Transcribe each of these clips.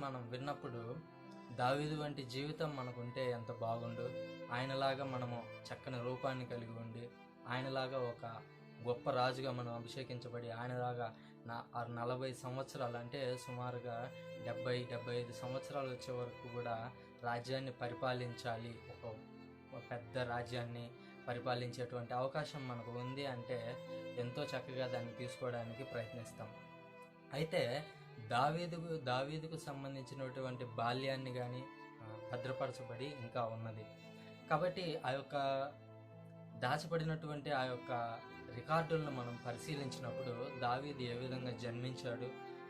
మనం విన్నప్పుడు దావీదు వంటి జీవితం మనకుంటే ఎంత బాగుండు. ఆయనలాగా మనము చక్కని రూపాన్ని కలిగి ఉండి ఆయనలాగా ఒక గొప్ప రాజుగా మనం అభిషేకించబడి ఆయనలాగా నా నలభై సంవత్సరాలు అంటే సుమారుగా డెబ్బై డెబ్బై ఐదు సంవత్సరాలు వచ్చే వరకు కూడా రాజ్యాన్ని పరిపాలించాలి. ఒక పెద్ద రాజ్యాన్ని పరిపాలించేటువంటి అవకాశం మనకు ఉంది అంటే ఎంతో చక్కగా దాన్ని తీసుకోవడానికి ప్రయత్నిస్తాం. అయితే దావీదుకు దావీదుకు సంబంధించినటువంటి బాల్యాన్ని కానీ భద్రపరచబడి ఇంకా ఉన్నది. కాబట్టి ఆ యొక్క దాచబడినటువంటి ఆ యొక్క రికార్డులను మనం పరిశీలించినప్పుడు దావీదు ఏ విధంగా జన్మించాడు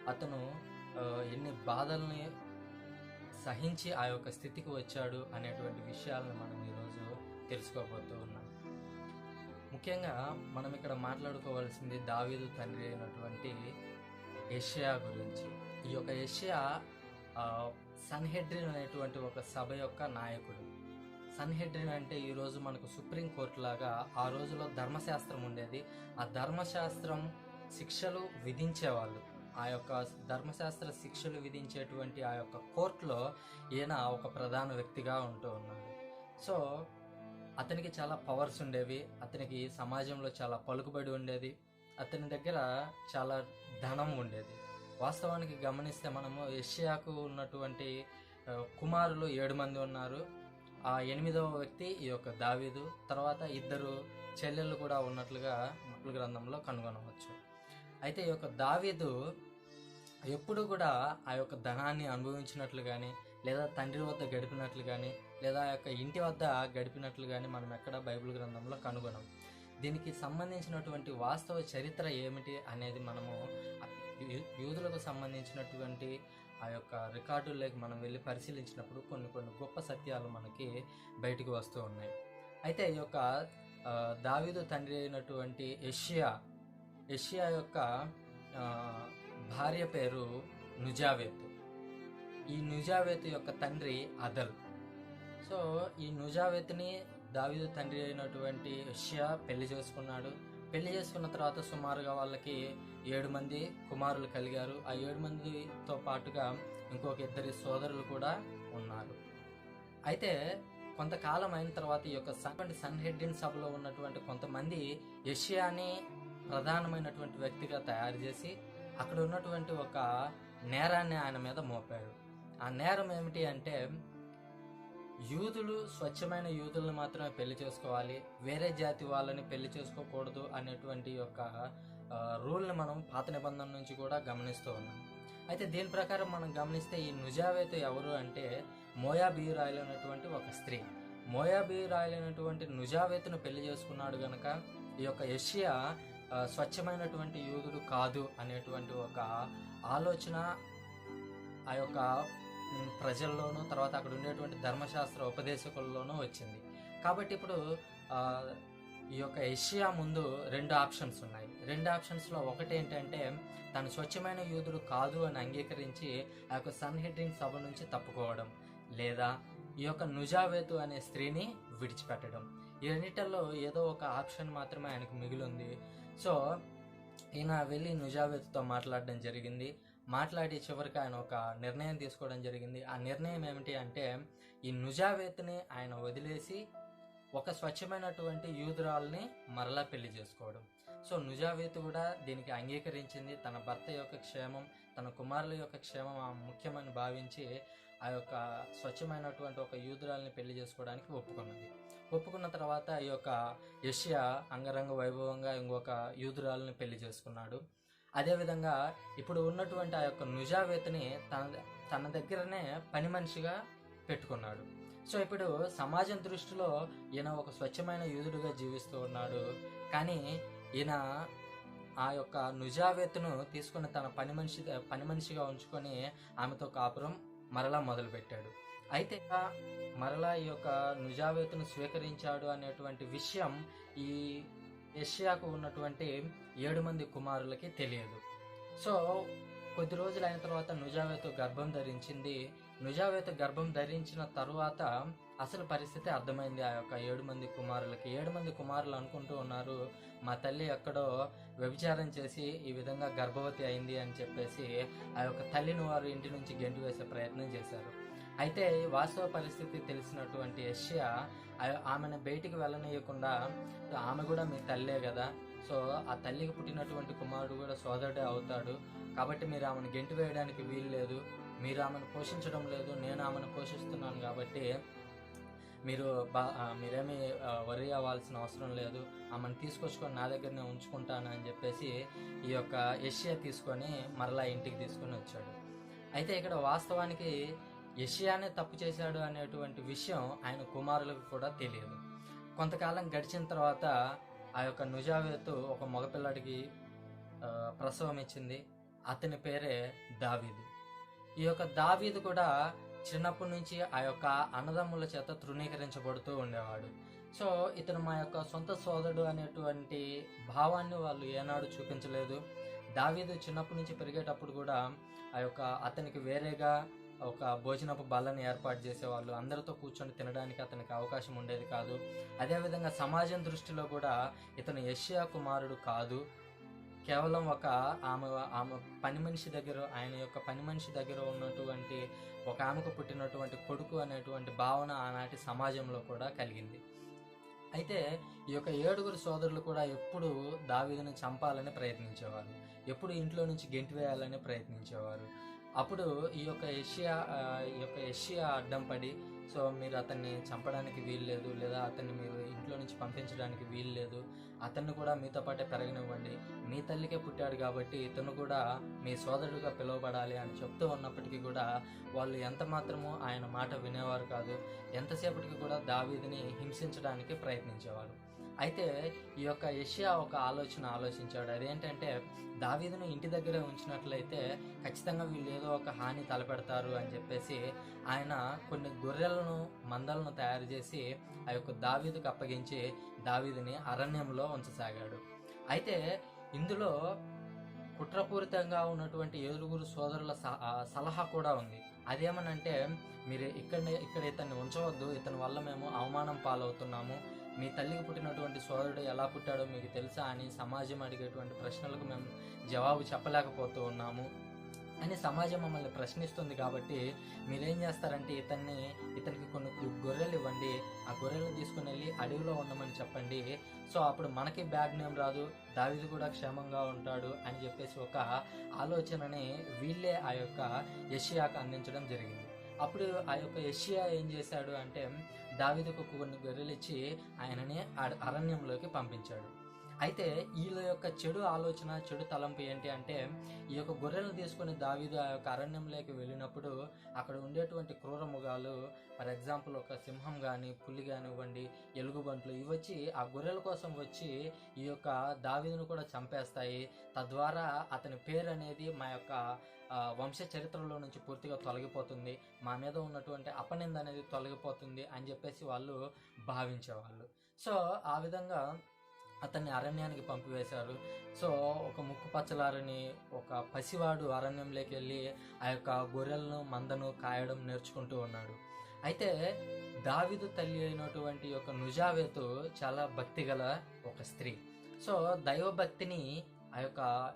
అతను ఎన్ని బాధల్ని సహించి ఆ యొక్క స్థితికి వచ్చాడు అనేటువంటి విషయాలను మనం ఈరోజు తెలుసుకోబోతూ ఉన్నాం. ముఖ్యంగా మనం ఇక్కడ మాట్లాడుకోవాల్సింది దావీదు తండ్రి అయినటువంటి ఏషియా గురించి. ఈ యొక్క ఏషియా సన్హెడ్రిన్ అనేటువంటి ఒక సభ యొక్క నాయకుడు. సన్హెడ్రిన్ అంటే ఈరోజు మనకు సుప్రీం కోర్టు లాగా ఆ రోజులో ధర్మశాస్త్రం ఉండేది. ఆ ధర్మశాస్త్రం శిక్షలు విధించేవాళ్ళు. ఆ యొక్క ధర్మశాస్త్ర శిక్షలు విధించేటువంటి ఆ యొక్క కోర్టులో ఈయన ఒక ప్రధాన వ్యక్తిగా ఉంటూ ఉన్నాడు. సో అతనికి చాలా పవర్స్ ఉండేవి. అతనికి సమాజంలో చాలా పలుకుబడి ఉండేది. అతని దగ్గర చాలా ధనం ఉండేది. వాస్తవానికి గమనిస్తే మనము ఏషియాకు ఉన్నటువంటి కుమారులు ఏడు మంది ఉన్నారు. ఆ ఎనిమిదవ వ్యక్తి ఈ యొక్క దావీదు. తర్వాత ఇద్దరు చెల్లెళ్ళు కూడా ఉన్నట్లుగా మక్కుల గ్రంథంలో కనుగొనవచ్చు. అయితే ఈ యొక్క దావీదు ఎప్పుడు కూడా ఆ యొక్క ధనాన్ని అనుభవించినట్లు కానీ లేదా తండ్రి వద్ద గడిపినట్లు కానీ లేదా ఆ యొక్క ఇంటి వద్ద గడిపినట్లు కానీ మనం ఎక్కడ బైబిల్ గ్రంథంలో కనుగొనం. దీనికి సంబంధించినటువంటి వాస్తవ చరిత్ర ఏమిటి అనేది మనము యూదులకు సంబంధించినటువంటి ఆ యొక్క రికార్డుల్లోకి మనం వెళ్ళి పరిశీలించినప్పుడు కొన్ని కొన్ని గొప్ప సత్యాలు మనకి బయటకు వస్తూ ఉన్నాయి. అయితే ఈ యొక్క దావీదు తండ్రి అయినటువంటి ఎషియా ఎషియా యొక్క భార్య పేరు నుజావేత్. ఈ నుజావేత్ యొక్క తండ్రి అదల్. సో ఈ నుజావేత్ని దావీదు తండ్రి అయినటువంటి యషియా పెళ్ళి చేసుకున్నాడు. పెళ్ళి చేసుకున్న తర్వాత సుమారుగా వాళ్ళకి ఏడు మంది కుమారులు కలిగారు. ఆ ఏడు మందితో పాటుగా ఇంకొక ఇద్దరి సోదరులు కూడా ఉన్నారు. అయితే కొంతకాలం అయిన తర్వాత ఈ యొక్క సన్ సన్హెడ్డిన్ సభలో ఉన్నటువంటి కొంతమంది యషియాని ప్రధానమైనటువంటి వ్యక్తిగా తయారు చేసి అక్కడ ఉన్నటువంటి ఒక నేరాన్ని ఆయన మీద మోపాడు. ఆ నేరం ఏమిటి అంటే యూదులు స్వచ్ఛమైన యూదులను మాత్రమే పెళ్ళి చేసుకోవాలి వేరే జాతి వాళ్ళని పెళ్ళి చేసుకోకూడదు అనేటువంటి యొక్క రూల్ని మనం పాత నిబంధన నుంచి కూడా గమనిస్తూ ఉన్నాం. అయితే దీని ప్రకారం మనం గమనిస్తే ఈ నుజావేతు ఎవరు అంటే మోయాబీరాయలైనటువంటి ఒక స్త్రీ. మోయాబీరాయలైనటువంటి నుజావేతును పెళ్ళి చేసుకున్నాడు గనక ఈ యొక్క యషియా స్వచ్ఛమైనటువంటి యూదుడు కాదు అనేటువంటి ఒక ఆలోచన ఆ యొక్క ప్రజల్లోనూ తర్వాత అక్కడ ఉండేటువంటి ధర్మశాస్త్ర ఉపదేశకుల్లోనూ వచ్చింది. కాబట్టి ఇప్పుడు ఈ యొక్క ఏషియా ముందు రెండు ఆప్షన్స్ ఉన్నాయి. రెండు ఆప్షన్స్లో ఒకటి ఏంటంటే తను స్వచ్ఛమైన యూదుడు కాదు అని అంగీకరించి ఆ యొక్క సన్హెడ్రింగ్ సభ నుంచి తప్పుకోవడం లేదా ఈ యొక్క నుజావేతు అనే స్త్రీని విడిచిపెట్టడం. ఈ రెండిటల్లో ఏదో ఒక ఆప్షన్ మాత్రమే ఆయనకు మిగిలింది సో ఈయన వెళ్ళి నుజావేతుతో మాట్లాడడం జరిగింది. మాట్లాడి చివరికి ఆయన ఒక నిర్ణయం తీసుకోవడం జరిగింది. ఆ నిర్ణయం ఏమిటి అంటే ఈ నుజావేత్ని ఆయన వదిలేసి ఒక స్వచ్ఛమైనటువంటి యూదురాల్ని మరలా పెళ్ళి చేసుకోవడం. సో నుజావేత్ కూడా దీనికి అంగీకరించింది. తన భర్త యొక్క క్షేమం తన కుమారుల యొక్క క్షేమం ఆ ముఖ్యమని భావించి ఆ యొక్క స్వచ్ఛమైనటువంటి ఒక యూదురాల్ని పెళ్ళి చేసుకోవడానికి ఒప్పుకున్నది. ఒప్పుకున్న తర్వాత ఈ యొక్క యష్యా అంగరంగ వైభవంగా ఇంకొక యూదురాలని పెళ్ళి చేసుకున్నాడు. అదేవిధంగా ఇప్పుడు ఉన్నటువంటి ఆ యొక్క నుజావేతని తన తన దగ్గరనే పని మనిషిగా పెట్టుకున్నాడు. సో ఇప్పుడు సమాజం దృష్టిలో ఈయన ఒక స్వచ్ఛమైన యూదుడుగా జీవిస్తూ ఉన్నాడు. కానీ ఈయన ఆ యొక్క నుజావేత్తును తీసుకుని తన పని మనిషి పని మనిషిగా ఉంచుకొని ఆమెతో కాపురం మరలా మొదలుపెట్టాడు. అయితే మరలా ఈ యొక్క నుజావేతును స్వీకరించాడు అనేటువంటి విషయం ఈ ఏషియాకు ఉన్నటువంటి ఏడు మంది కుమారులకి తెలియదు. సో కొద్ది రోజులు అయిన తర్వాత నుజావేతు గర్భం ధరించింది. నుజావేతు గర్భం ధరించిన తరువాత అసలు పరిస్థితి అర్థమైంది. ఆ యొక్క ఏడు మంది కుమారులకి ఏడు మంది కుమారులు అనుకుంటూ ఉన్నారు మా తల్లి ఎక్కడో వ్యభిచారం చేసి ఈ విధంగా గర్భవతి అయింది అని చెప్పేసి ఆ యొక్క తల్లిని వారు ఇంటి నుంచి గెంటి వేసే ప్రయత్నం చేశారు. అయితే వాస్తవ పరిస్థితి తెలిసినటువంటి యష్యా ఆమెను బయటికి వెళ్ళనీయకుండా ఆమె కూడా మీ తల్లే కదా సో ఆ తల్లికి పుట్టినటువంటి కుమారుడు కూడా సోదరుడే అవుతాడు. కాబట్టి మీరు ఆమెను గెంటి వేయడానికి వీలు లేదు. మీరు ఆమెను పోషించడం లేదు. నేను ఆమెను పోషిస్తున్నాను కాబట్టి మీరు బా మీరేమి మీరేమీ వరి అవ్వాల్సిన అవసరం లేదు. ఆమెను తీసుకొచ్చుకొని నా దగ్గరనే ఉంచుకుంటాను అని చెప్పేసి ఈ యొక్క ఎషియా తీసుకొని మరలా ఇంటికి తీసుకొని వచ్చాడు. అయితే ఇక్కడ వాస్తవానికి ఎషియానే తప్పు చేశాడు అనేటువంటి విషయం ఆయన కుమారులకు కూడా తెలియదు. కొంతకాలం గడిచిన తర్వాత ఆ యొక్క నుజావేతు ఒక మగపిల్లాడికి ప్రసవం ఇచ్చింది. అతని పేరే దావీదు. ఈ యొక్క దావీదు కూడా చిన్నప్పటి నుంచి ఆ యొక్క అన్నదమ్ముల చేత తృణీకరించబడుతూ ఉండేవాడు. సో ఇతను మా యొక్క సొంత సోదరుడు అనేటువంటి భావాన్ని వాళ్ళు ఏనాడు చూపించలేదు. దావీదు చిన్నప్పటి నుంచి పెరిగేటప్పుడు కూడా ఆ యొక్క అతనికి వేరేగా ఒక భోజనపు బల్లను ఏర్పాటు చేసేవాళ్ళు. అందరితో కూర్చొని తినడానికి అతనికి అవకాశం ఉండేది కాదు. అదేవిధంగా సమాజం దృష్టిలో కూడా ఇతను యష్యా కుమారుడు కాదు. కేవలం ఒక ఆమె ఆమె పని మనిషి దగ్గర ఆయన యొక్క పని మనిషి దగ్గర ఉన్నటువంటి ఒక ఆమెకు పుట్టినటువంటి కొడుకు అనేటువంటి భావన ఆనాటి సమాజంలో కూడా కలిగింది. అయితే ఈ యొక్క ఏడుగురు సోదరులు కూడా ఎప్పుడు దావీదును చంపాలని ప్రయత్నించేవారు. ఎప్పుడు ఇంట్లో నుంచి గెంటి వేయాలని ప్రయత్నించేవారు. అప్పుడు ఈ యొక్క ఏషియా ఈ యొక్క ఏషియా అడ్డం పడి సో మీరు అతన్ని చంపడానికి వీలు లేదు లేదా అతన్ని మీరు ఇంట్లో నుంచి పంపించడానికి వీలు లేదు అతన్ని కూడా మీతో పాటే పెరగనివ్వండి. మీ తల్లికే పుట్టాడు కాబట్టి ఇతను కూడా మీ సోదరుడుగా పిలువబడాలి అని చెప్తూ ఉన్నప్పటికీ కూడా వాళ్ళు ఎంత మాత్రము ఆయన మాట వినేవారు కాదు. ఎంతసేపటికి కూడా దావీదిని హింసించడానికి ప్రయత్నించేవారు. అయితే ఈ యొక్క యషియా ఒక ఆలోచన ఆలోచించాడు. అదేంటంటే దావీదును ఇంటి దగ్గరే ఉంచినట్లయితే ఖచ్చితంగా వీళ్ళు ఏదో ఒక హాని తలపెడతారు అని చెప్పేసి ఆయన కొన్ని గొర్రెలను మందలను తయారు చేసి ఆ యొక్క దావీదుకు అప్పగించి దావీదుని అరణ్యంలో ఉంచసాగాడు. అయితే ఇందులో కుట్రపూరితంగా ఉన్నటువంటి ఏడుగురు సోదరుల స- సలహా కూడా ఉంది. అదేమనంటే మీరు ఇక్కడ ఇక్కడ ఇతన్ని ఉంచవద్దు ఇతని వల్ల మేము అవమానం పాలవుతున్నాము మీ తల్లికి పుట్టినటువంటి సోదరుడు ఎలా పుట్టాడో మీకు తెలుసా అని సమాజం అడిగేటువంటి ప్రశ్నలకు మేము జవాబు చెప్పలేకపోతూ ఉన్నాము. అని సమాజం మమ్మల్ని ప్రశ్నిస్తుంది కాబట్టి మీరేం చేస్తారంటే ఇతన్ని ఇతనికి కొన్ని గొర్రెలు ఇవ్వండి. ఆ గొర్రెలు తీసుకుని వెళ్ళి అడవిలో ఉండమని చెప్పండి. సో అప్పుడు మనకి బ్యాడ్ నేమ్ రాదు. దావిది కూడా క్షేమంగా ఉంటాడు అని చెప్పేసి ఒక ఆలోచనని వీళ్ళే ఆ యొక్క యషియాకు అందించడం జరిగింది. అప్పుడు ఆ యొక్క యషియా ఏం చేశాడు అంటే దావీదుకు కొన్ని గొర్రెలు ఇచ్చి ఆయనని అరణ్యంలోకి పంపించాడు. అయితే వీళ్ళ యొక్క చెడు ఆలోచన చెడు తలంపు ఏంటి అంటే ఈ యొక్క గొర్రెలను తీసుకుని దావీదు ఆ యొక్క అరణ్యంలోకి వెళ్ళినప్పుడు అక్కడ ఉండేటువంటి క్రూర మృగాలు ఫర్ ఎగ్జాంపుల్ ఒక సింహం కానీ పులి కానివ్వండి ఎలుగుబంట్లు ఇవి వచ్చి ఆ గొర్రెల కోసం వచ్చి ఈ యొక్క దావీదును కూడా చంపేస్తాయి. తద్వారా అతని పేరు అనేది మా యొక్క వంశ చరిత్రలో నుంచి పూర్తిగా తొలగిపోతుంది. మా మీద ఉన్నటువంటి అపనింద అనేది తొలగిపోతుంది అని చెప్పేసి వాళ్ళు భావించేవాళ్ళు. సో ఆ విధంగా అతన్ని అరణ్యానికి పంపివేశారు. సో ఒక ముక్కు పచ్చలారని ఒక పసివాడు అరణ్యంలోకి వెళ్ళి ఆ యొక్క గొర్రెలను మందను కాయడం నేర్చుకుంటూ ఉన్నాడు. అయితే దావిదు తల్లి అయినటువంటి యొక్క నుజావేతు చాలా భక్తి గల ఒక స్త్రీ. సో దైవభక్తిని ఆ యొక్క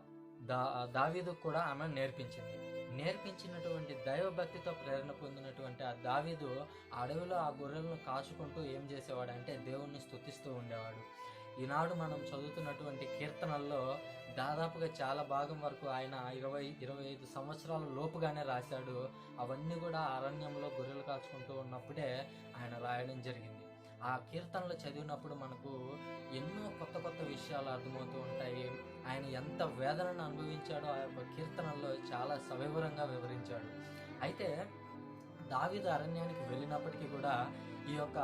దా దావీదు కూడా ఆమె నేర్పించింది. నేర్పించినటువంటి దైవభక్తితో ప్రేరణ పొందినటువంటి ఆ దావీదు అడవిలో ఆ గొర్రెలను కాచుకుంటూ ఏం చేసేవాడు అంటే దేవుణ్ణి స్తుతిస్తూ ఉండేవాడు. ఈనాడు మనం చదువుతున్నటువంటి కీర్తనల్లో దాదాపుగా చాలా భాగం వరకు ఆయన ఇరవై ఇరవై ఐదు సంవత్సరాల లోపుగానే రాశాడు. అవన్నీ కూడా అరణ్యంలో గొర్రెలు కాచుకుంటూ ఉన్నప్పుడే ఆయన రాయడం జరిగింది. ఆ కీర్తనలు చదివినప్పుడు మనకు ఎన్నో కొత్త కొత్త విషయాలు అర్థమవుతూ ఉంటాయి. ఆయన ఎంత వేదనను అనుభవించాడో ఆ యొక్క కీర్తనల్లో చాలా సవివరంగా వివరించాడు. అయితే దావిద అరణ్యానికి వెళ్ళినప్పటికీ కూడా ఈ యొక్క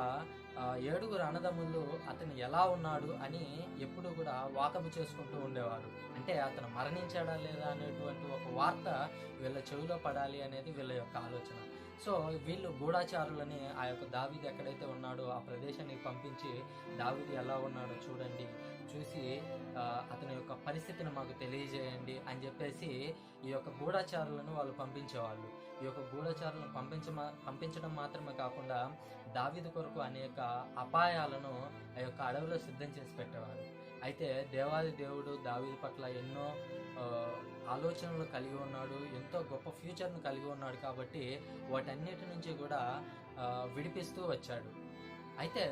ఏడుగురు అన్నదమ్ములు అతను ఎలా ఉన్నాడు అని ఎప్పుడు కూడా వాకపు చేసుకుంటూ ఉండేవారు. అంటే అతను మరణించాడా లేదా అనేటువంటి ఒక వార్త వీళ్ళ చెవిలో పడాలి అనేది వీళ్ళ యొక్క ఆలోచన. సో వీళ్ళు గూఢాచారులని ఆ యొక్క దావిది ఎక్కడైతే ఉన్నాడో ఆ ప్రదేశానికి పంపించి దావిది ఎలా ఉన్నాడో చూడండి. చూసి అతని యొక్క పరిస్థితిని మాకు తెలియజేయండి అని చెప్పేసి ఈ యొక్క గూఢాచారులను వాళ్ళు పంపించేవాళ్ళు. ఈ యొక్క గూఢచారులను పంపించ పంపించడం మాత్రమే కాకుండా దావీదు కొరకు అనేక అపాయాలను ఆ యొక్క అడవిలో సిద్ధం చేసి పెట్టేవారు. అయితే దేవాది దేవుడు దావీది పట్ల ఎన్నో ఆలోచనలు కలిగి ఉన్నాడు ఎంతో గొప్ప ఫ్యూచర్ను కలిగి ఉన్నాడు కాబట్టి వాటన్నిటి నుంచి కూడా విడిపిస్తూ వచ్చాడు. అయితే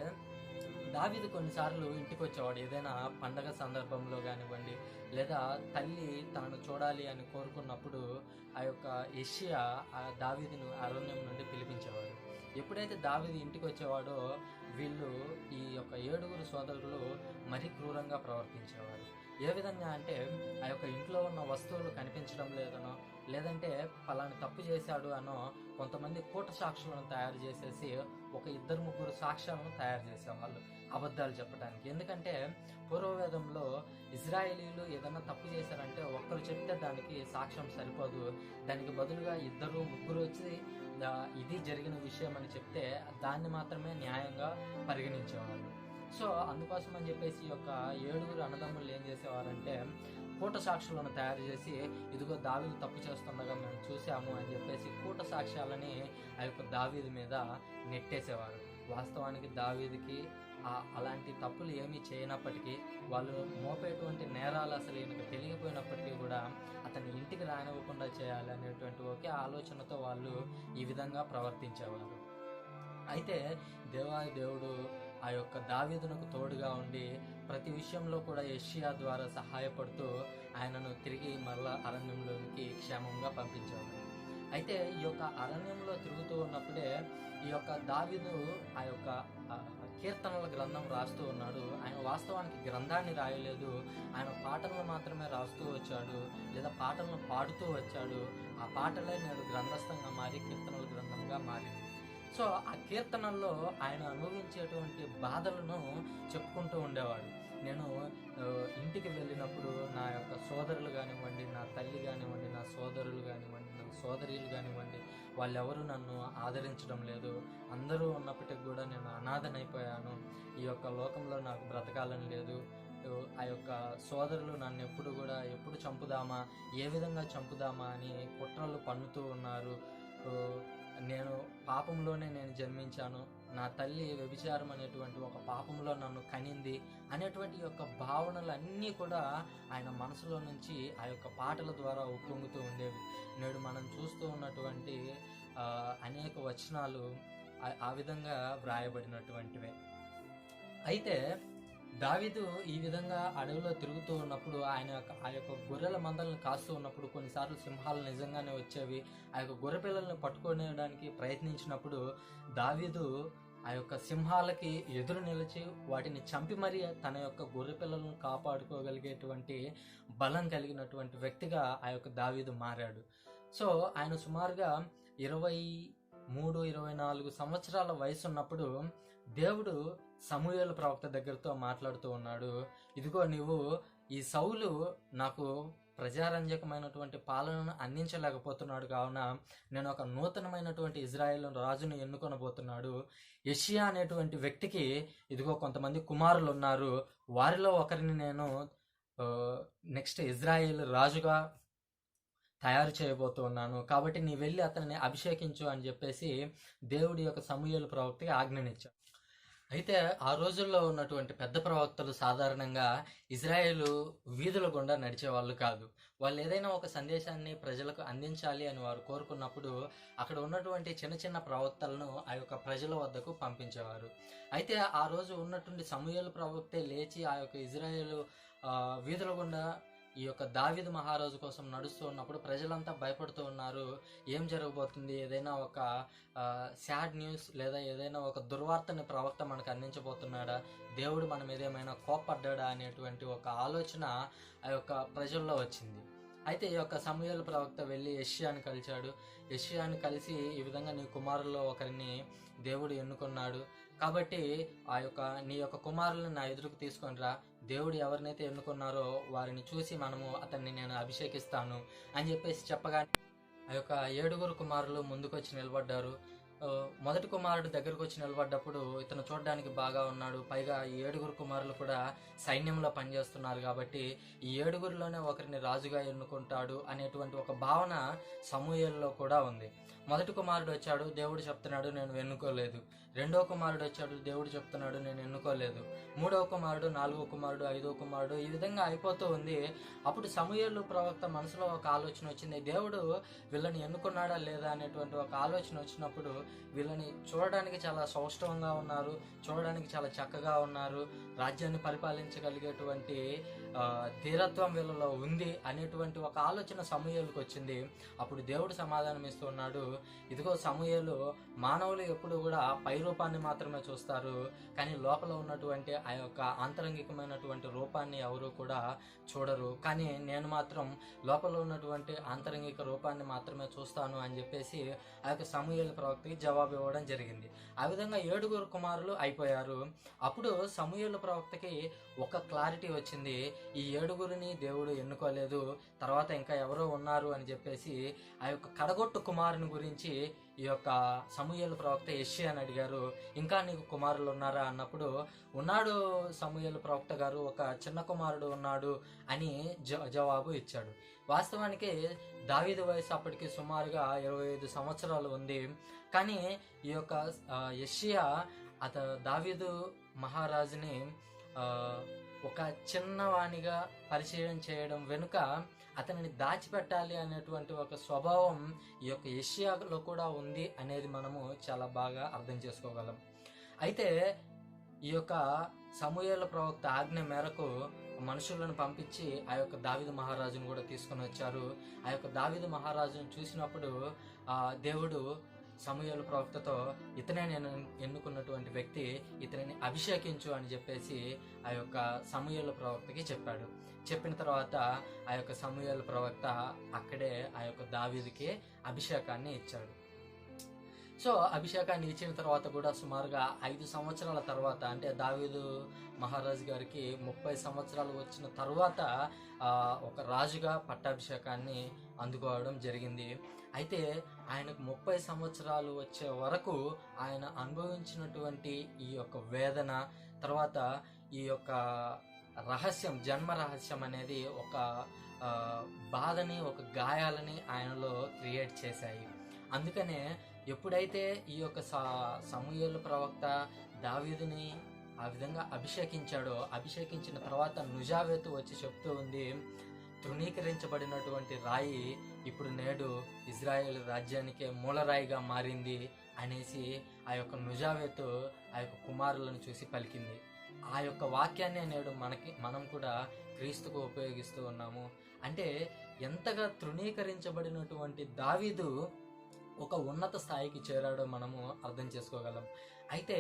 దావీదు కొన్నిసార్లు ఇంటికి వచ్చేవాడు ఏదైనా పండగ సందర్భంలో కానివ్వండి లేదా తల్లి తనను చూడాలి అని కోరుకున్నప్పుడు ఆ యొక్క యెషయా ఆ దావీదును అరణ్యం నుండి పిలిపించేవాడు. ఎప్పుడైతే దావీదు ఇంటికి వచ్చేవాడో వీళ్ళు ఈ యొక్క ఏడుగురు సోదరులు మరీ క్రూరంగా ప్రవర్తించేవారు. ఏ విధంగా అంటే ఆ యొక్క ఇంట్లో ఉన్న వస్తువులు కనిపించడం లేదనో లేదంటే పలాని తప్పు చేశాడు అనో కొంతమంది కూట సాక్షులను తయారు చేసేసి ఒక ఇద్దరు ముగ్గురు సాక్ష్యాలను తయారు చేసేవాళ్ళు. అబద్ధాలు చెప్పడానికి. ఎందుకంటే పూర్వవేదంలో ఇజ్రాయేలీలు ఏదైనా తప్పు చేశారంటే ఒక్కరు చెప్తే దానికి సాక్ష్యం సరిపోదు. దానికి బదులుగా ఇద్దరు ముగ్గురు వచ్చి ఇది జరిగిన విషయం అని చెప్తే దాన్ని మాత్రమే న్యాయంగా పరిగణించేవాళ్ళు. సో అందుకోసం అని చెప్పేసి ఈ యొక్క ఏడుగురు అన్నదమ్ములు ఏం చేసేవారంటే కూట సాక్షులను తయారు చేసి ఇదిగో దావీదు తప్పు చేస్తుండగా మేము చూసాము అని చెప్పేసి కూట సాక్ష్యాలని ఆ యొక్క దావీదు మీద నెట్టేసేవారు. వాస్తవానికి దావీదికి అలాంటి తప్పులు ఏమీ చేయనప్పటికీ వాళ్ళు మోపేటువంటి నేరాలు అసలు ఈయనకు తెలియపోయినప్పటికీ కూడా అతన్ని ఇంటికి రానివ్వకుండా చేయాలి అనేటువంటి ఒకే ఆలోచనతో వాళ్ళు ఈ విధంగా ప్రవర్తించేవారు. అయితే దేవాది దేవుడు ఆ యొక్క దావీదునకు తోడుగా ఉండి ప్రతి విషయంలో కూడా యెషయా ద్వారా సహాయపడుతూ ఆయనను తిరిగి మరలా అరణ్యంలోనికి క్షేమంగా పంపించేవాడు అయితే ఈ యొక్క అరణ్యంలో తిరుగుతూ ఉన్నప్పుడే ఈ యొక్క దావీదు ఆ యొక్క కీర్తనల గ్రంథం రాస్తూ ఉన్నాడు. ఆయన వాస్తవానికి గ్రంథాన్ని రాయలేదు. ఆయన పాటలను మాత్రమే రాస్తూ వచ్చాడు. లేదా పాటలను పాడుతూ వచ్చాడు. ఆ పాటలే నేడు గ్రంథస్థంగా మారి కీర్తనల గ్రంథంగా మారింది. సో ఆ కీర్తనల్లో ఆయన అనుభవించేటువంటి బాధలను చెప్పుకుంటూ ఉండేవాడు. నేను ఇంటికి వెళ్ళినప్పుడు నా యొక్క సోదరులు కానివ్వండి నా తల్లి కానివ్వండి నా సోదరులు కానివ్వండి నా సోదరీలు కానివ్వండి వాళ్ళెవరూ నన్ను ఆదరించడం లేదు. అందరూ ఉన్నప్పటికి కూడా నేను అనాథనైపోయాను. ఈ యొక్క లోకంలో నాకు బ్రతకాలని లేదు. ఆ యొక్క సోదరులు నన్ను ఎప్పుడు కూడా ఎప్పుడు చంపుదామా ఏ విధంగా చంపుదామా అని కుట్రలు పన్నుతూ ఉన్నారు. నేను పాపంలోనే నేను జన్మించాను. నా తల్లి వ్యభిచారం అనేటువంటి ఒక పాపంలో నన్ను కనింది అనేటువంటి యొక్క భావనలన్నీ కూడా ఆయన మనసులో నుంచి ఆ యొక్క పాటల ద్వారా ఉప్పొంగుతూ ఉండేవి. నేడు మనం చూస్తూ ఉన్నటువంటి అనేక వచనాలు ఆ విధంగా వ్రాయబడినటువంటివే. అయితే దావీదు ఈ విధంగా అడవిలో తిరుగుతూ ఉన్నప్పుడు ఆయన యొక్క ఆ యొక్క గొర్రెల మందలను కాస్తూ ఉన్నప్పుడు కొన్నిసార్లు సింహాలు నిజంగానే వచ్చేవి. ఆ యొక్క గొర్రె పిల్లల్ని పట్టుకునేయడానికి ప్రయత్నించినప్పుడు దావీదు ఆ యొక్క సింహాలకి ఎదురు నిలిచి వాటిని చంపి మరీ తన యొక్క గొర్రె పిల్లలను కాపాడుకోగలిగేటువంటి బలం కలిగినటువంటి వ్యక్తిగా ఆ యొక్క దావీదు మారాడు. సో ఆయన సుమారుగా ఇరవై మూడు ఇరవై నాలుగు సంవత్సరాల వయసు ఉన్నప్పుడు దేవుడు సమూహల ప్రవక్త దగ్గరతో మాట్లాడుతూ ఉన్నాడు ఇదిగో నీవు ఈ సౌలు నాకు ప్రజారంజకమైనటువంటి పాలనను అందించలేకపోతున్నాడు. కావున నేను ఒక నూతనమైనటువంటి ఇజ్రాయెల్ రాజును ఎన్నుకొనబోతున్నాడు. యషియా అనేటువంటి వ్యక్తికి ఇదిగో కొంతమంది కుమారులు ఉన్నారు. వారిలో ఒకరిని నేను నెక్స్ట్ ఇజ్రాయెల్ రాజుగా తయారు చేయబోతూ ఉన్నాను. కాబట్టి నీ వెళ్ళి అతన్ని అభిషేకించు అని చెప్పేసి దేవుడి యొక్క సమూహలు ప్రవక్తకి ఆజ్ఞనిచ్చాడు. అయితే ఆ రోజుల్లో ఉన్నటువంటి పెద్ద ప్రవక్తలు సాధారణంగా ఇజ్రాయేల్ వీధుల గుండా నడిచే వాళ్ళు కాదు. వాళ్ళు ఏదైనా ఒక సందేశాన్ని ప్రజలకు అందించాలి అని వారు కోరుకున్నప్పుడు అక్కడ ఉన్నటువంటి చిన్న చిన్న ప్రవక్తలను ఆ యొక్క ప్రజల వద్దకు పంపించేవారు. అయితే ఆ రోజు ఉన్నటువంటి సమూహలు ప్రవక్తే లేచి ఆ యొక్క ఇజ్రాయేల్ వీధుల గుండా ఈ యొక్క దావిద మహారాజు కోసం నడుస్తూ ఉన్నప్పుడు ప్రజలంతా భయపడుతూ ఉన్నారు. ఏం జరగబోతుంది? ఏదైనా ఒక శాడ్ న్యూస్ లేదా ఏదైనా ఒక దుర్వార్తని ప్రవక్త మనకు అందించబోతున్నాడా? దేవుడు మన మీద ఏమైనా కోప్పడ్డాడా? అనేటువంటి ఒక ఆలోచన ఆ యొక్క ప్రజల్లో వచ్చింది. అయితే ఈ యొక్క సమయాల ప్రవక్త వెళ్ళి యష్యాని కలిశాడు. యష్యాని కలిసి ఈ విధంగా నీ కుమారుల్లో ఒకరిని దేవుడు ఎన్నుకున్నాడు. కాబట్టి ఆ యొక్క నీ యొక్క కుమారులను నా ఎదురుకు తీసుకొని రా. దేవుడు ఎవరినైతే ఎన్నుకున్నారో వారిని చూసి మనము అతన్ని నేను అభిషేకిస్తాను అని చెప్పేసి చెప్పగానే ఆ యొక్క ఏడుగురు కుమారులు ముందుకొచ్చి నిలబడ్డారు. మొదటి కుమారుడు దగ్గరకు వచ్చి నిలబడ్డప్పుడు ఇతను చూడడానికి బాగా ఉన్నాడు. పైగా ఈ ఏడుగురు కుమారులు కూడా సైన్యంలో పనిచేస్తున్నారు కాబట్టి ఈ ఏడుగురిలోనే ఒకరిని రాజుగా ఎన్నుకుంటాడు అనేటువంటి ఒక భావన సమూహల్లో కూడా ఉంది. మొదటి కుమారుడు వచ్చాడు. దేవుడు చెప్తున్నాడు నేను ఎన్నుకోలేదు. రెండో కుమారుడు వచ్చాడు దేవుడు చెప్తున్నాడు నేను ఎన్నుకోలేదు. మూడో కుమారుడు నాలుగో కుమారుడు ఐదో కుమారుడు ఈ విధంగా అయిపోతూ ఉంది. అప్పుడు సమూహలు ప్రవక్త మనసులో ఒక ఆలోచన వచ్చింది. దేవుడు వీళ్ళని ఎన్నుకున్నాడా లేదా అనేటువంటి ఒక ఆలోచన వచ్చినప్పుడు వీళ్ళని చూడడానికి చాలా సౌష్ఠవంగా ఉన్నారు చూడడానికి చాలా చక్కగా ఉన్నారు. రాజ్యాన్ని పరిపాలించగలిగేటువంటి ధీరత్వం వీళ్ళలో ఉంది అనేటువంటి ఒక ఆలోచన సమూహలకు వచ్చింది. అప్పుడు దేవుడు సమాధానం ఇస్తున్నాడు ఇదిగో సమూహలు మానవులు ఎప్పుడు కూడా పై రూపాన్ని మాత్రమే చూస్తారు. కానీ లోపల ఉన్నటువంటి ఆ యొక్క ఆంతరంగికమైనటువంటి రూపాన్ని ఎవరు కూడా చూడరు. కానీ నేను మాత్రం లోపల ఉన్నటువంటి ఆంతరంగిక రూపాన్ని మాత్రమే చూస్తాను అని చెప్పేసి ఆ యొక్క సమూహల ప్రవక్తకి జవాబు ఇవ్వడం జరిగింది. ఆ విధంగా ఏడుగురు కుమారులు అయిపోయారు. అప్పుడు సమూహల ప్రవక్తకి ఒక క్లారిటీ వచ్చింది. ఈ ఏడుగురిని దేవుడు ఎన్నుకోలేదు. తర్వాత ఇంకా ఎవరో ఉన్నారు అని చెప్పేసి ఆ యొక్క కడగొట్టు కుమారుని గురించి ఈ యొక్క సమూహల ప్రవక్త యష్య అని అడిగారు ఇంకా నీకు కుమారులు ఉన్నారా? అన్నప్పుడు ఉన్నాడు సమూహల ప్రవక్త గారు ఒక చిన్న కుమారుడు ఉన్నాడు అని జ జవాబు ఇచ్చాడు. వాస్తవానికి దావీదు వయసు అప్పటికి సుమారుగా ఇరవై ఐదు సంవత్సరాలు ఉంది. కానీ ఈ యొక్క యష్యా అత దావీదు మహారాజుని ఒక చిన్నవాణిగా పరిచయం చేయడం వెనుక అతనిని దాచిపెట్టాలి అనేటువంటి ఒక స్వభావం ఈ యొక్క ఏషియాలో కూడా ఉంది అనేది మనము చాలా బాగా అర్థం చేసుకోగలం. అయితే ఈ యొక్క సమూహల ప్రవక్త ఆజ్ఞ మేరకు మనుషులను పంపించి ఆ యొక్క దావిద మహారాజును కూడా తీసుకొని వచ్చారు. ఆ యొక్క దావిద మహారాజును చూసినప్పుడు ఆ దేవుడు సమూహల ప్రవక్తతో ఇతనే నేను ఎన్నుకున్నటువంటి వ్యక్తి ఇతనిని అభిషేకించు అని చెప్పేసి ఆ యొక్క సమూహల ప్రవక్తకి చెప్పాడు. చెప్పిన తర్వాత ఆ యొక్క సమూహల ప్రవక్త అక్కడే ఆ యొక్క దావీదుకి అభిషేకాన్ని ఇచ్చాడు. సో అభిషేకాన్ని ఇచ్చిన తర్వాత కూడా సుమారుగా ఐదు సంవత్సరాల తర్వాత అంటే దావీదు మహారాజు గారికి ముప్పై సంవత్సరాలు వచ్చిన తర్వాత ఒక రాజుగా పట్టాభిషేకాన్ని అందుకోవడం జరిగింది. అయితే ఆయనకు ముప్పై సంవత్సరాలు వచ్చే వరకు ఆయన అనుభవించినటువంటి ఈ యొక్క వేదన తర్వాత ఈ యొక్క రహస్యం జన్మ రహస్యం అనేది ఒక బాధని ఒక గాయాలని ఆయనలో క్రియేట్ చేశాయి. అందుకనే ఎప్పుడైతే ఈ యొక్క సమూహల ప్రవక్త దావీదుని ఆ విధంగా అభిషేకించాడో అభిషేకించిన తర్వాత నుజావేతు వచ్చి చెప్తూ ఉంది తృణీకరించబడినటువంటి రాయి ఇప్పుడు నేడు ఇజ్రాయెల్ రాజ్యానికే మూలరాయిగా మారింది అనేసి ఆ యొక్క నుజావేతు ఆ యొక్క కుమారులను చూసి పలికింది. ఆ యొక్క వాక్యాన్ని నేడు మనకి మనం కూడా క్రీస్తుకు ఉపయోగిస్తూ ఉన్నాము. అంటే ఎంతగా తృణీకరించబడినటువంటి దావీదు ఒక ఉన్నత స్థాయికి చేరాడో మనము అర్థం చేసుకోగలం. అయితే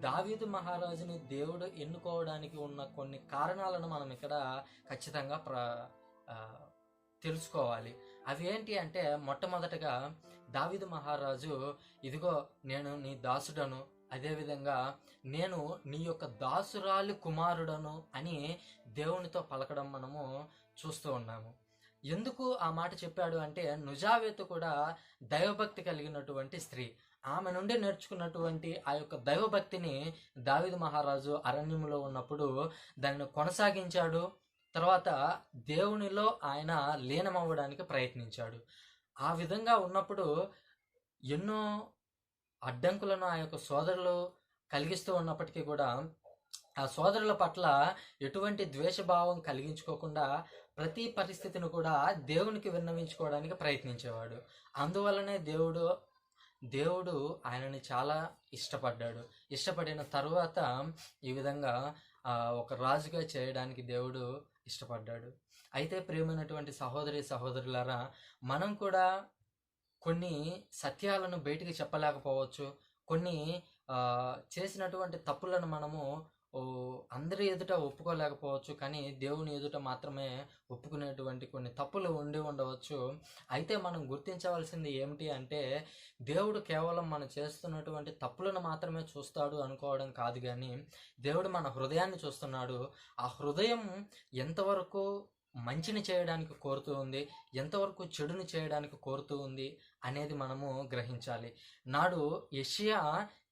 దావీదు మహారాజుని దేవుడు ఎన్నుకోవడానికి ఉన్న కొన్ని కారణాలను మనం ఇక్కడ ఖచ్చితంగా ప్ర తెలుసుకోవాలి. అవి ఏంటి అంటే మొట్టమొదటగా దావిదు మహారాజు ఇదిగో నేను నీ దాసుడను. అదేవిధంగా నేను నీ యొక్క దాసురాలి కుమారుడను అని దేవునితో పలకడం మనము చూస్తూ ఉన్నాము. ఎందుకు ఆ మాట చెప్పాడు అంటే నుజావేతు కూడా దైవభక్తి కలిగినటువంటి స్త్రీ. ఆమె నుండి నేర్చుకున్నటువంటి ఆ యొక్క దైవభక్తిని దావిద మహారాజు అరణ్యములో ఉన్నప్పుడు దానిని కొనసాగించాడు. తర్వాత దేవునిలో ఆయన లీనమవ్వడానికి ప్రయత్నించాడు. ఆ విధంగా ఉన్నప్పుడు ఎన్నో అడ్డంకులను ఆ యొక్క సోదరులు కలిగిస్తూ ఉన్నప్పటికీ కూడా ఆ సోదరుల పట్ల ఎటువంటి ద్వేషభావం కలిగించుకోకుండా ప్రతి పరిస్థితిని కూడా దేవునికి విన్నవించుకోవడానికి ప్రయత్నించేవాడు. అందువలనే దేవుడు దేవుడు ఆయనని చాలా ఇష్టపడ్డాడు. ఇష్టపడిన తర్వాత ఈ విధంగా ఒక రాజుగా చేయడానికి దేవుడు ఇష్టపడ్డాడు. అయితే ప్రేమైనటువంటి సహోదరి సహోదరులారా మనం కూడా కొన్ని సత్యాలను బయటికి చెప్పలేకపోవచ్చు. కొన్ని చేసినటువంటి తప్పులను మనము అందరి ఎదుట ఒప్పుకోలేకపోవచ్చు కానీ దేవుని ఎదుట మాత్రమే ఒప్పుకునేటువంటి కొన్ని తప్పులు ఉండి ఉండవచ్చు. అయితే మనం గుర్తించవలసింది ఏమిటి అంటే దేవుడు కేవలం మనం చేస్తున్నటువంటి తప్పులను మాత్రమే చూస్తాడు అనుకోవడం కాదు కానీ దేవుడు మన హృదయాన్ని చూస్తున్నాడు. ఆ హృదయం ఎంతవరకు మంచిని చేయడానికి కోరుతూ ఉంది ఎంతవరకు చెడుని చేయడానికి కోరుతూ ఉంది అనేది మనము గ్రహించాలి. నాడు యషియా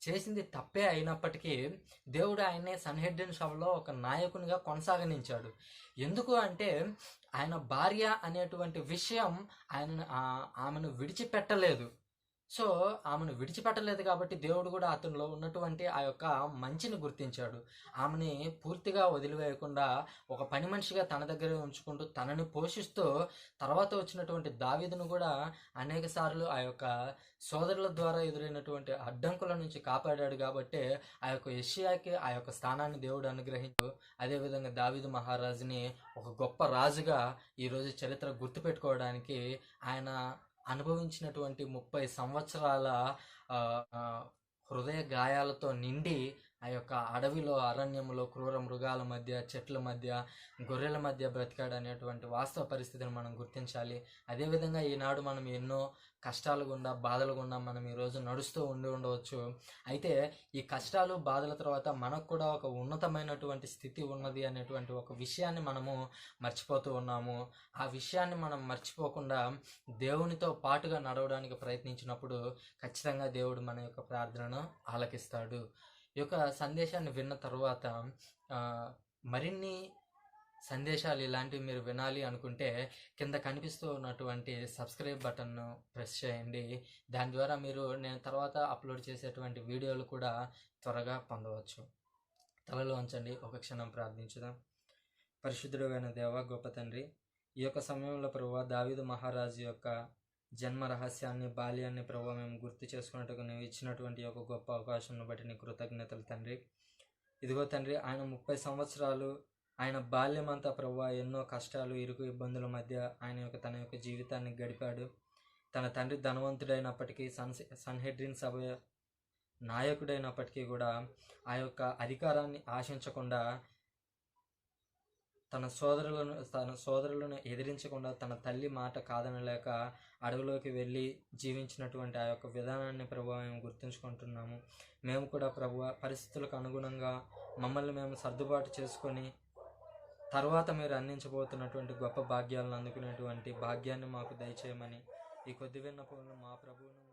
చేసింది తప్పే అయినప్పటికీ దేవుడు ఆయన్నే సన్హెడ్డిన్ సభలో ఒక నాయకునిగా కొనసాగనించాడు. ఎందుకు అంటే ఆయన భార్య అనేటువంటి విషయం ఆయన ఆమెను విడిచిపెట్టలేదు. సో ఆమెను విడిచిపెట్టలేదు కాబట్టి దేవుడు కూడా అతనిలో ఉన్నటువంటి ఆ యొక్క మంచిని గుర్తించాడు. ఆమెని పూర్తిగా వదిలివేయకుండా ఒక పని మనిషిగా తన దగ్గరే ఉంచుకుంటూ తనని పోషిస్తూ తర్వాత వచ్చినటువంటి దావీదును కూడా అనేక సార్లు ఆ యొక్క సోదరుల ద్వారా ఎదురైనటువంటి అడ్డంకుల నుంచి కాపాడాడు కాబట్టి ఆ యొక్క ఏషియాకి ఆ యొక్క స్థానాన్ని దేవుడు అనుగ్రహించు అదేవిధంగా దావీదు మహారాజుని ఒక గొప్ప రాజుగా ఈరోజు చరిత్ర గుర్తుపెట్టుకోవడానికి ఆయన అనుభవించినటువంటి ముప్పై సంవత్సరాల హృదయ గాయాలతో నిండి ఆ యొక్క అడవిలో అరణ్యంలో క్రూర మృగాల మధ్య చెట్ల మధ్య గొర్రెల మధ్య బ్రతికాడు అనేటువంటి వాస్తవ పరిస్థితిని మనం గుర్తించాలి. అదేవిధంగా ఈనాడు మనం ఎన్నో కష్టాలు గుండా బాధలు గుండా మనం ఈరోజు నడుస్తూ ఉండి ఉండవచ్చు. అయితే ఈ కష్టాలు బాధల తర్వాత మనకు కూడా ఒక ఉన్నతమైనటువంటి స్థితి ఉన్నది అనేటువంటి ఒక విషయాన్ని మనము మర్చిపోతూ ఉన్నాము. ఆ విషయాన్ని మనం మర్చిపోకుండా దేవునితో పాటుగా నడవడానికి ప్రయత్నించినప్పుడు ఖచ్చితంగా దేవుడు మన యొక్క ప్రార్థనను ఆలకిస్తాడు. ఈ యొక్క సందేశాన్ని విన్న తర్వాత మరిన్ని సందేశాలు ఇలాంటివి మీరు వినాలి అనుకుంటే కింద కనిపిస్తూ ఉన్నటువంటి సబ్స్క్రైబ్ బటన్ను ప్రెస్ చేయండి. దాని ద్వారా మీరు నేను తర్వాత అప్లోడ్ చేసేటువంటి వీడియోలు కూడా త్వరగా పొందవచ్చు. తలలో ఉంచండి. ఒక క్షణం ప్రార్థించుదాం. పరిశుద్ధుడైన దేవ గొప్ప తండ్రి ఈ యొక్క సమయంలో ప్రభు దావిదు మహారాజు యొక్క జన్మ రహస్యాన్ని బాల్యాన్ని ప్రభావ మేము గుర్తు చేసుకున్నట్టుగా నువ్వు ఇచ్చినటువంటి ఒక గొప్ప అవకాశంను బట్టి నీ కృతజ్ఞతలు తండ్రి. ఇదిగో తండ్రి ఆయన ముప్పై సంవత్సరాలు ఆయన బాల్యం అంతా ప్రభు ఎన్నో కష్టాలు ఇరుకు ఇబ్బందుల మధ్య ఆయన యొక్క తన యొక్క జీవితాన్ని గడిపాడు. తన తండ్రి ధనవంతుడైనప్పటికీ సన్ సన్హెడ్రిన్ సభ నాయకుడైనప్పటికీ కూడా ఆ యొక్క అధికారాన్ని ఆశించకుండా తన సోదరులను తన సోదరులను ఎదిరించకుండా తన తల్లి మాట కాదనలేక అడవిలోకి వెళ్ళి జీవించినటువంటి ఆ యొక్క విధానాన్ని ప్రభు మేము గుర్తుంచుకుంటున్నాము. మేము కూడా ప్రభు పరిస్థితులకు అనుగుణంగా మమ్మల్ని మేము సర్దుబాటు చేసుకొని తర్వాత మీరు అందించబోతున్నటువంటి గొప్ప భాగ్యాలను అందుకునేటువంటి భాగ్యాన్ని మాకు దయచేయమని ఈ కొద్ది విన్నపములు మా ప్రభువును